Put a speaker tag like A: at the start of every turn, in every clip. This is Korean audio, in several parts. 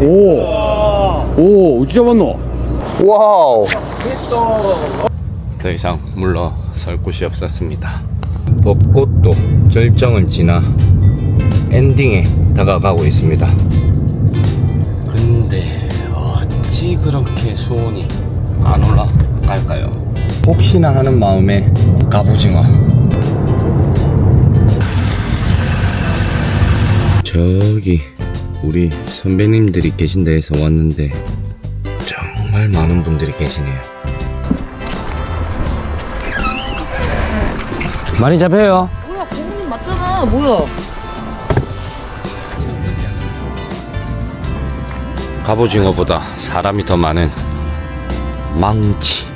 A: 오. 오, 어찌 잡았노?
B: 와우. 더 이상 물러설 곳이 없었습니다. 벚꽃도 절정을 지나 엔딩에 다가가고 있습니다. 근데 어찌 그렇게 수온이 안 올라갈까요? 혹시나 하는 마음에 갑오징어. 저기 우리 선배님들이 계신 데에서 왔는데 정말 많은 분들이 계시네요. 많이 잡혀요.
C: 뭐야 고모님 맞잖아 뭐야
B: 갑오징어보다 사람이 더 많은 망치.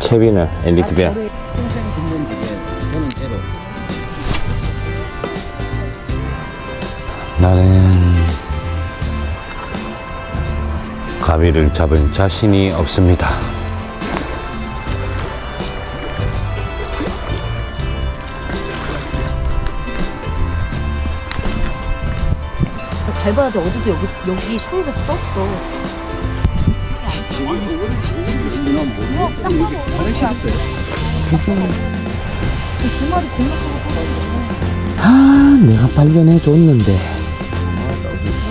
B: 채비는 엘리트 베어. 나는 가비를 잡은 자신이 없습니다.
C: 잘 봐야 돼 어제도 여기 여기 초입에서 떴어 두 마리
B: 아, 내가 발견해 줬는데.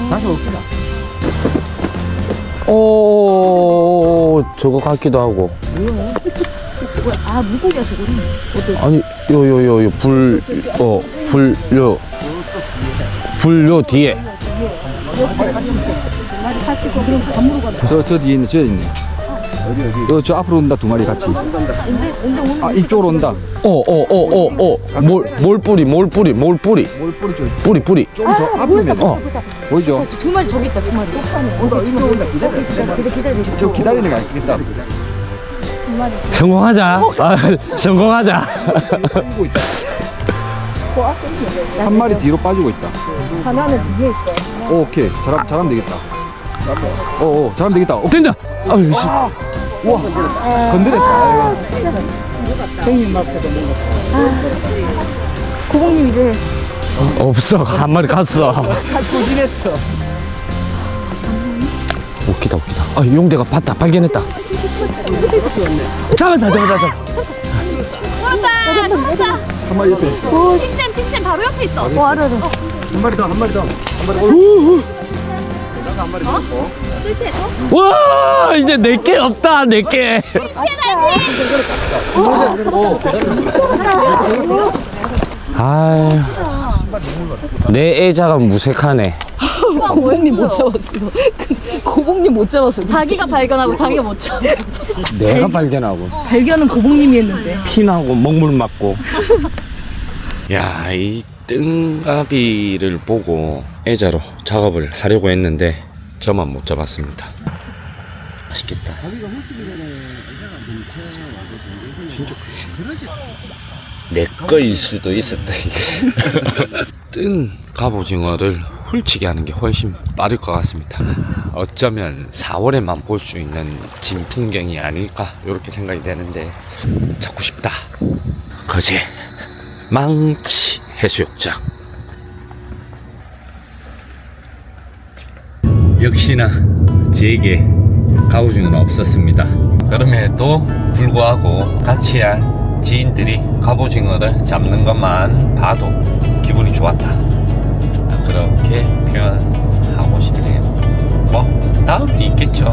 A: 다시 올게다.
B: 오, 저거 같기도 하고.
C: 뭐야 아 저거는 어때
B: 아니, 요, 요, 요, 요, 불, 어, 불, 요. 불, 요 뒤에.
C: 마리 같이 그럼
A: 저, 저 뒤에 있네, 저 있네. 어디, 어디? 어, 저 앞으로 온다, 두 마리 같이. 아, 이쪽으로 온다.
B: 어, 어, 어, 어, 어. 몰, 몰 뿌리, 몰 뿌리, 몰 뿌리.
A: 뭘 뿌리 좀.
B: 뿌리, 뿌리.
A: 좀더 앞으로.
B: 어.
A: 보이죠?
C: 두 마리 저기 있다 두 마리
A: 온다, 이쪽으로 온다. 기다려.
C: 기다려 기다려 기다려
A: 저 기다리는 거.
C: 두 마리
B: 성공하자. 아, 성공하자.
A: 있다.
C: 앞에 있네
A: 한 마리 뒤로 빠지고 있다.
C: 하나는 뒤에 있어
A: 오, 오케이. 잘하, 잘하면 되겠다. 오, 오, 잘하면 되겠다. 오,
B: 된다. 아유, 씨.
A: 우와. 건드렸다. 아이고. 생긴 맛에도 뭔가.
C: 고봉님 이제
B: 없어. 한 마리 갔어.
A: 다 소진했어.
B: 웃기다, 웃기다. 아, 용대가 봤다. 발견했다. 잡았다, 잡았다, 잡았다.
A: 한 마리 옆에 있어.
D: 팀쌤 바로 옆에 있어.
C: 어 알아 알아
A: 한 마리 더, 한 마리 더. 한 마리 올. 한 마리 더.
D: 끝에 또
B: 와, 이제 내게 없다, 내게. 아유, 내 애자가 무색하네.
C: 고봉님 못 잡았어 고봉님 못 잡았어
D: 자기가 발견하고 자기가 못 잡아.
B: 내가 발견하고
C: 발견은 고봉님이 했는데
B: 피나고 먹물 맞고. 야, 이 뜬가비를 보고 애자로 작업을 하려고 했는데 저만 못 잡았습니다. 맛있겠다. 내 거일 수도 있었다 이게. 뜬 갑오징어를 훌치게 하는 게 훨씬 빠를 것 같습니다. 어쩌면 4월에만 볼 수 있는 진풍경이 아닐까 이렇게 생각이 되는데 찾고 싶다. 거제 망치 해수욕장. 역시나 제게 갑오징어는 없었습니다. 그럼에도 불구하고 같이 한 지인들이 갑오징어를 잡는 것만 봐도 기분이 좋았다. 그렇게 표현하고 싶네요. 뭐 다음이 있겠죠.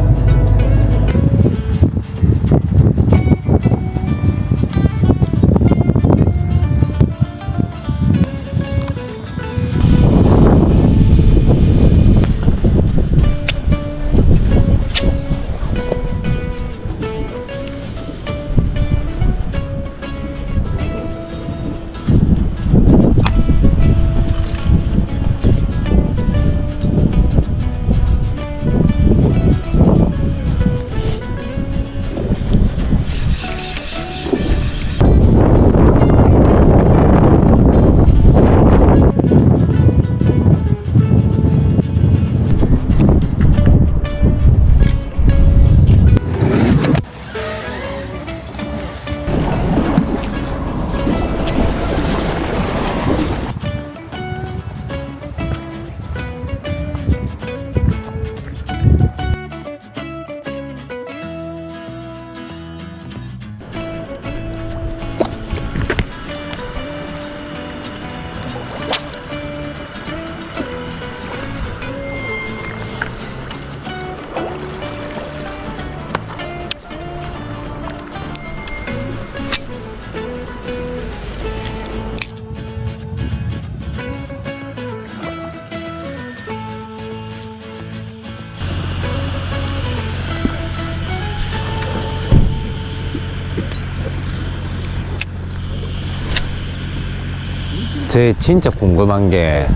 B: 요새 진짜 궁금한 게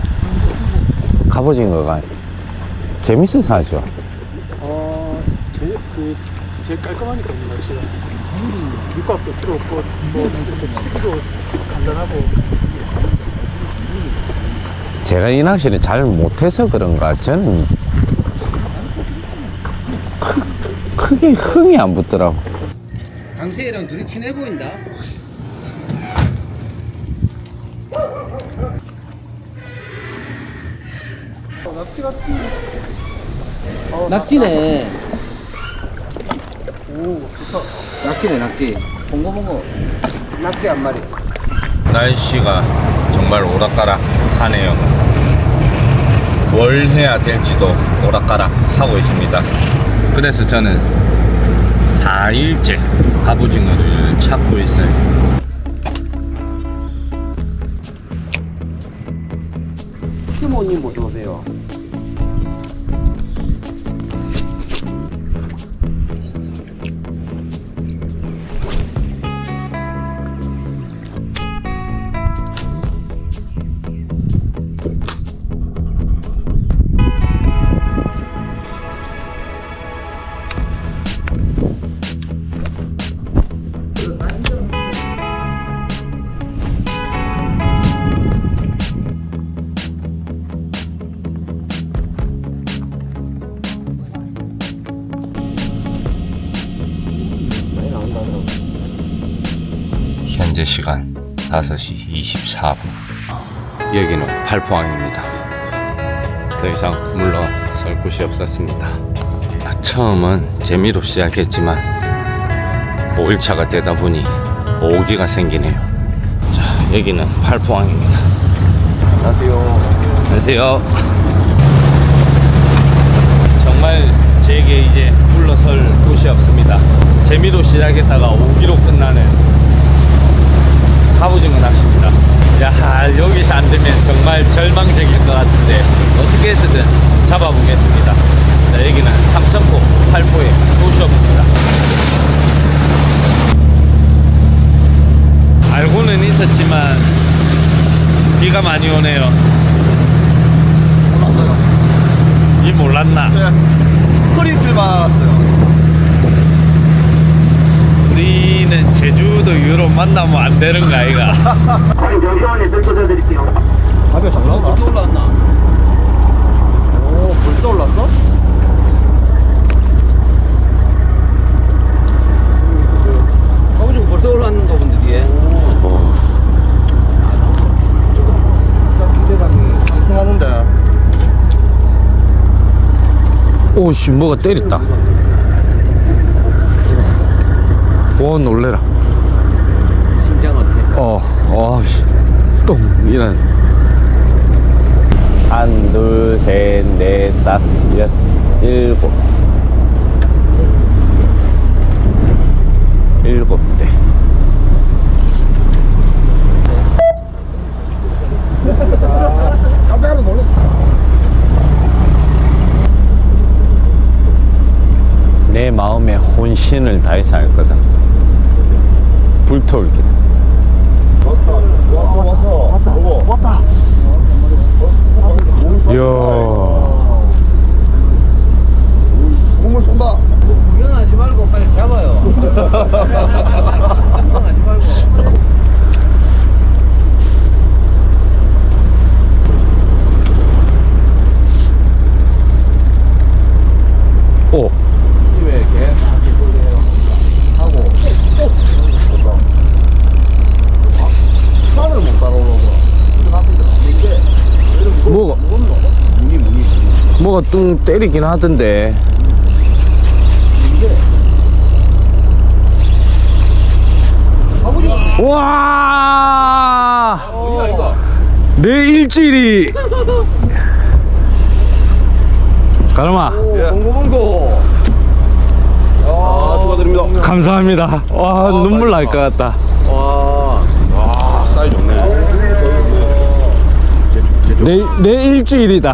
B: 갑오징어가 재밌어서 하죠.
A: 어, 제일, 그, 제일 깔끔하니까, 이 날씨가. 육각도 필요 없고, 뭐, 이렇게 치기도 간단하고.
B: 제가 이 낚시를 잘 못해서 그런가 저는 크, 크게 흥이 안 붙더라고.
E: 강태희랑 둘이 친해 보인다. 낙지네.
A: 오, 좋다.
E: 낙지네 낙지. 봉고 봉고. 낙지 한 마리.
B: 날씨가 정말 오락가락 하네요. 뭘 해야 될지도 오락가락 하고 있습니다. 그래서 저는 4일째 갑오징어를 찾고 있어요.
E: 시모님 어서 오세요.
B: 현재 시간 5시 24분. 여기는 팔포항입니다. 더 이상 물러설 곳이 없었습니다. 처음은 재미로 시작했지만 5일차가 되다 보니 오기가 생기네요. 자, 여기는 팔포항입니다.
A: 안녕하세요.
B: 안녕하세요. 정말 제게 이제 물러설 곳이 없습니다. 재미로 시작했다가 오기로 끝나는 갑오징어 낚시입니다. 야 여기서 안 되면 정말 절망적일 것 같은데 어떻게 해서든 잡아보겠습니다. 자, 여기는 삼천포 팔포의 도시업입니다. 알고는 있었지만 비가 많이 오네요. 이 몰랐나?
A: 허리줄 맞았어요.
B: 우리 는 제주도 유럽 만나면 안 되는 거 아이가?
A: 밥에 잘 나온다.
E: 벌써 올라왔나?
A: 오, 벌써 올랐어?
E: 가보지고 벌써 거 본데 뒤에.
A: 기대감이 상승하는데.
B: 오씨 뭐가 때렸다. 와 놀래라.
E: 심장 어때?
B: 어, 어, 씨. 똥 이런. 한, 둘, 셋, 넷, 다섯, 여섯, 일곱. 일곱 대.
A: 깜짝 놀랐
B: 내 마음에 혼신을 다해서 할 거다. 불태울게.
A: 왔어, 왔어. 왔다. 오고. 왔다.
B: 이야.
A: 몸을 쏜다.
E: 구경하지 말고 빨리 잡아요. 구경하지 말고.
B: 오.
E: 왜 이렇게 하고
A: 차를 못 따라오려고.
B: 뭐가, 뭐가 뚱 때리긴 하던데. 와! 내 일질이. 가르마,
E: 봉고 봉고.
A: 아, 축하드립니다.
B: 감사합니다. 와, 눈물 날 것 같다.
E: 와.
A: 사이 좋네.
B: 내, 내 일주일이다.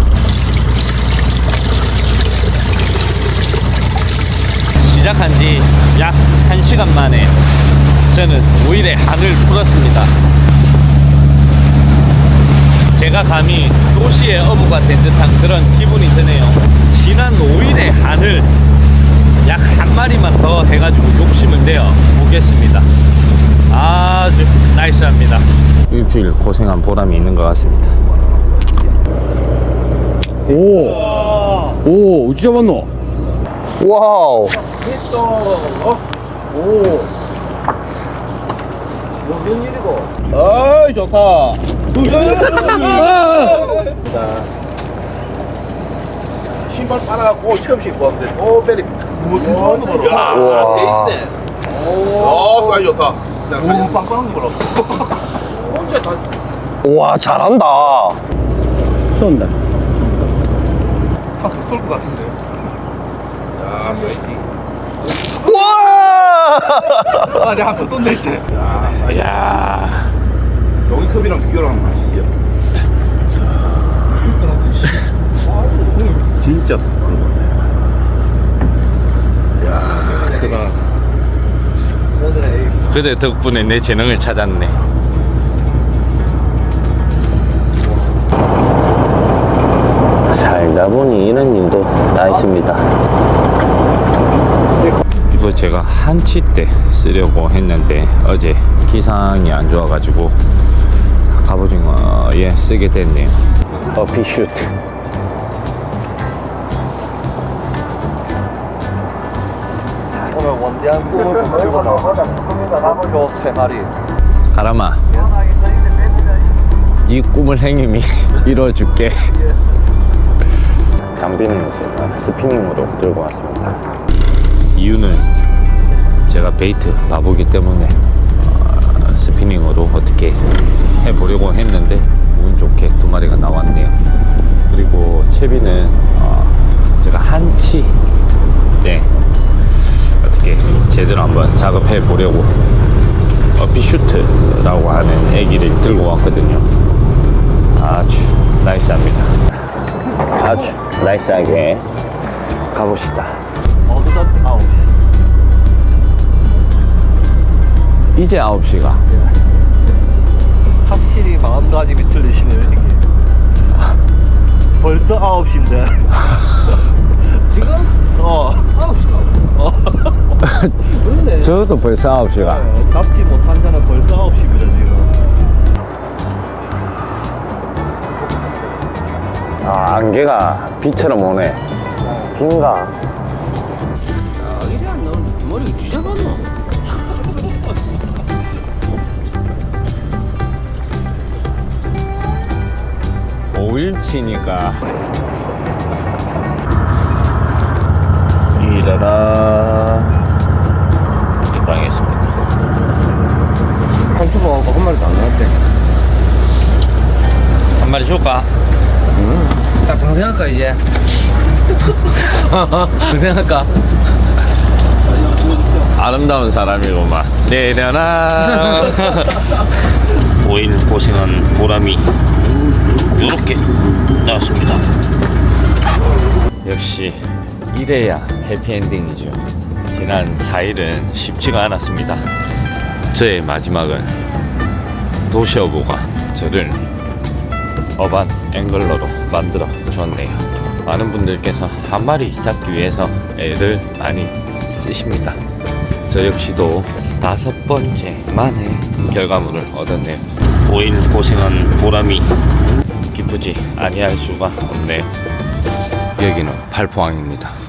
B: 시작한 지 약 1시간 만에 저는 5일의 한을 풀었습니다. 제가 감히 도시의 어부가 된 듯한 그런 기분이 드네요. 지난 5일의 한을 약 한 마리만 더 해가지고 욕심을 내어 보겠습니다. 아주 나이스합니다. 일주일 고생한 보람이 있는 것 같습니다.
F: 오, 오, 어찌 잡았노?
E: 와우.
F: 어이, 좋다. 신발 빨아갖고 처음 신고 왔는데 또 베리 와, 돼 있네. 오, 사이 좋다. 오, 빵빵한 거라. 혼자 다
E: 와, 잘한다.
F: 쏜다.
A: 쏠것 같은데.
F: 야, 사이팅.
E: 와!
A: 아, 내가 한번 쏜다 했지.
F: 야, 사이.
B: 야
F: 종이컵이랑 비교를 하면 맛이야. 진짜 습한 건데. 야, 크다.
B: 그대 덕분에 내 재능을 찾았네. 제가 한치 때 쓰려고 했는데 어제 기상이 안 좋아가지고 갑오징어에 쓰게 됐네요. 어피슈트.
E: 오늘 원대한 꿈을 꾸미고 나와. 요세 마리.
B: 가람아 네 꿈을 행님이 이뤄줄게 장비는 제가 스피닝으로 들고 왔습니다 이유는 제가 베이트 바보기 때문에 어, 스피닝으로 어떻게 해보려고 했는데 운 좋게 두 마리가 나왔네요 그리고 채비는 어, 제가 한치 때 어떻게 제대로 한번 작업해 보려고 어피슈트라고 하는 애기를 들고 왔거든요. 아주 나이스합니다. 아주 나이스하게 가봅시다.
E: 어느덧 아홉.
B: 이제 9시가
E: 확실히 마음가짐이 틀리시네요, 형님. 벌써 아홉 시인데.
F: 지금
E: 어.
F: 9시가. 그런데
B: 저도 벌써 9시가
E: 잡지 못한 자는 벌써 아홉 시입니다, 지금.
B: 아, 안개가 비처럼 오네.
F: 야, 이래 안 나오는데 머리가 쥐잡았노?
B: 5일치니까 일어나 입방했습니다.
F: 한투버하고 한 마리도 안 나왔대.
B: 한 마리 줄까?
F: 딱 방생할까, 이제? 방생할까?
B: 아름다운 사람이구만 내려놔 5일 고생한 보람이 이렇게 나왔습니다. 역시 이래야 해피엔딩이죠. 지난 4일은 쉽지가 않았습니다. 저의 마지막은 도시어부가 저를 어반 앵글러로 만들어 줬네요. 많은 분들께서 한 마리 잡기 위해서 애를 많이 쓰십니다. 저 역시도 다섯 번째 만에 결과물을 얻었네요. 5일 고생한 보람이 기쁘지 아니할 수가 없네요. 여기는 팔포항입니다.